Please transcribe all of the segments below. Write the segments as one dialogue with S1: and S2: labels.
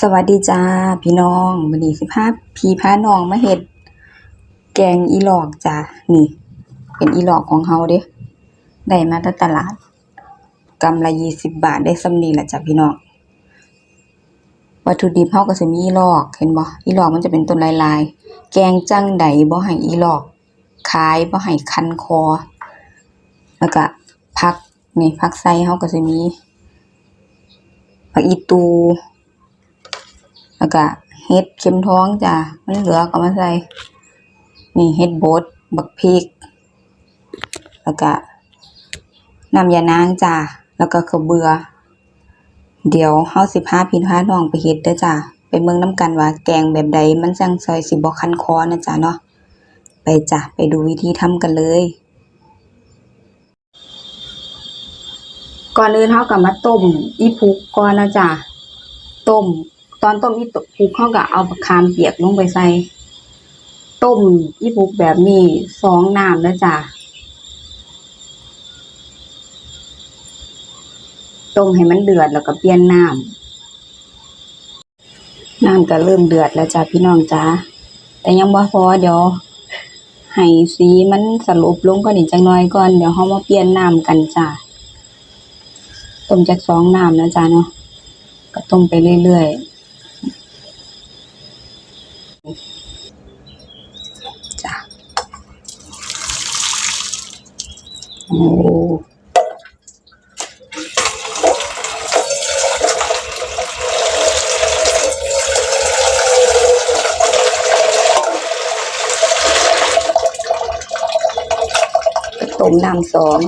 S1: สวัสดีจ้าพี่น้องวันนี้สิพาพี่พาน้องมาเฮ็ด แกงอีหลอกจ้านี่ เป็นอีหลอกของเฮาเด้ได้มาจากตลาดกำละยี่สิบบาทได้สำนีแหละจ้ะพี่น้อง วัตถุดิบเฮาก็สิมีอีหลอกเห็นบ่อีหลอกมันจะเป็นต้นลายๆ แกงจังใดบ่ให้อีหลอกคายบ่ให้คันคอ แล้วก็ผักนี่ผักไส้เฮาก็สิมีผักอีตู แล้วก็เห็ดเข็มท้องจ้ะมันเหลือก็มาใส่นี่เห็ดบดบักพริก แล้วก็น้ำยานางจ้ะแล้วก็ข้าวเบื่อเดี๋ยวเฮาสิพาพี่พาน้องไปเฮ็ดเด้อจ้ะไปเบิ่งนํกันว่าแกงแบบใดมันจังซอยสิบ่คันคอนะจ้ะเนาะไปจ้ะไปดูวิธีทำกันเลยก่อนอื่นเฮาก็มาต้มอีพุกก่อนนะจ้ะต้ม ตอนต้มอีพุกเฮาก็เอาบักามเปียกลงไปใส่ ต้มอีพุกแบบนี้สองน้ำนะจ้ะต้มให้มันเดือดแล้วก็เปลี่ยนน้ำน้ำก็เริ่มเดือดแล้วจ้ะพี่น้องจ้าแต่ยังบ่พอเดี๋ยวให้สีมันสลบลงกว่านี้จักหน่อยก่อนเดี๋ยวเฮามาเปลี่ยนน้ำกันจ้ะต้มจากสองน้ำนะจ้ะเนาะก็ต้มไปเรื่อยๆ โอ้ต้มน้ำสอง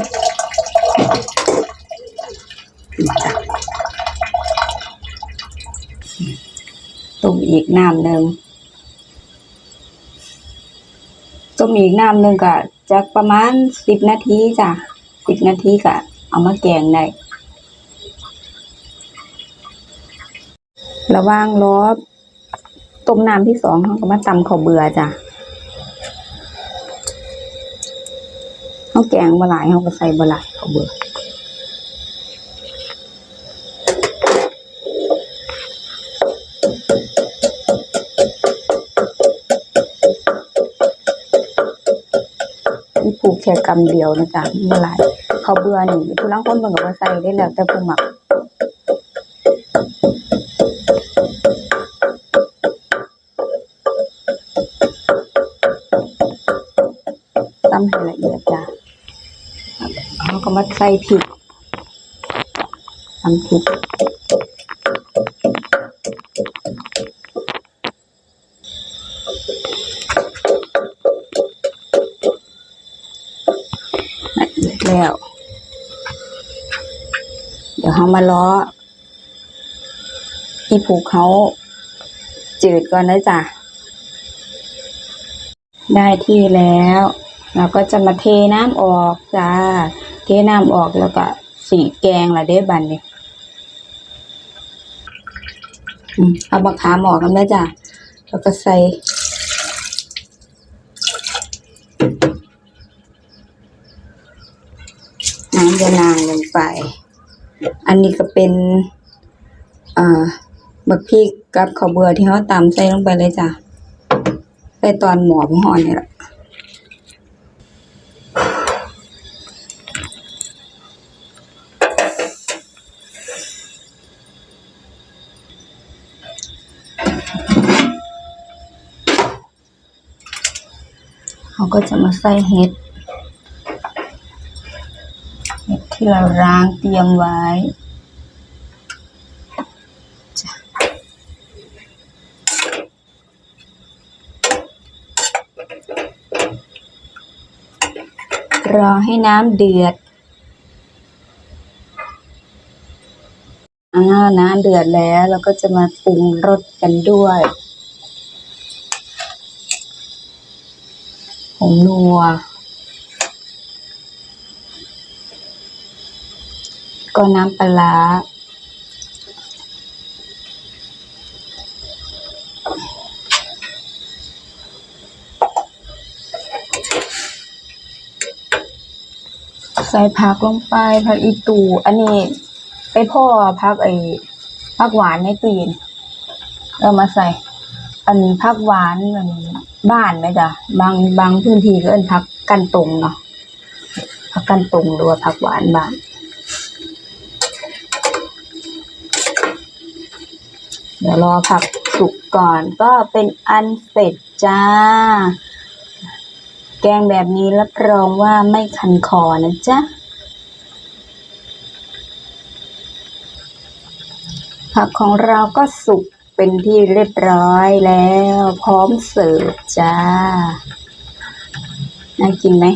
S1: ต้มอีกน้ำหนึ่งต้มอีกน้ำหนึ่งก็ จะประมาณสิบนาทีจ้ะสิบนาทีก็เอามาแกงได้ระว่างรอต้มน้ำที่สองเขาก็มาตำข้าวเบื่อจ้ะเขาแกงบะหลายเขาก็ใส่บะหลายข้าวเบื่อ มีผูกแค่กำเดียวนะจ๊ะเมื่อไหรเขาเบื่อนี่ผู้ลังคนเบิ่งก็บ่ใส่ได้แล้วแต่ผู้มักตำให้ละเอียดจ้ะเขาก็มาใส่พริกตำพริด แล้ว เดี๋ยวเขามาล้ออีผูกเขาจืดก่อนนะจ๊ะ ได้ที่แล้ว เราก็จะมาเทน้ำออกจ้า เทน้ำออกแล้วก็สีแกงละเด้บันเนี่ยเอาบักขามออกกันแล้จ้ะแล้วก็ใส่ น้ำยานางลงไป อันนี้ก็เป็นอ่าบักพริกกับข้าวเบื่อที่เขาตำใส่ลงไปเลยจ้ะใส่ตอนหมอพห่อนี่แหละเขาก็จะมาใส่เห็ด เห็ด ที่เราล้างเตรียมไว้รอให้น้ำเดือดอ่าน้ำเดือดแล้วเราก็จะมาปรุงรสกันด้วยผงนัว ก็น้ำปลาใส่ผักลงไปผักอีตูอันนี้ไปพ่อผักไอ้ผักหวานในตู้เย็นเอามาใส่ อันผักหวานมันบ้านไหมจ๊ะบางบางพื้นที่ก็เอิ้นผักกันตรงเนาะผักกันตรงหรือว่าผักหวานบ้าน ดี๋ยวรอผักสุกก่อนก็เป็นอันเสร็จจ้า แกงแบบนี้รับรองว่าไม่คันคอนะจ๊ะ ผักของเราก็สุกเป็นที่เรียบร้อยแล้ว พร้อมเสิร์ฟจ้า น่ากินไหม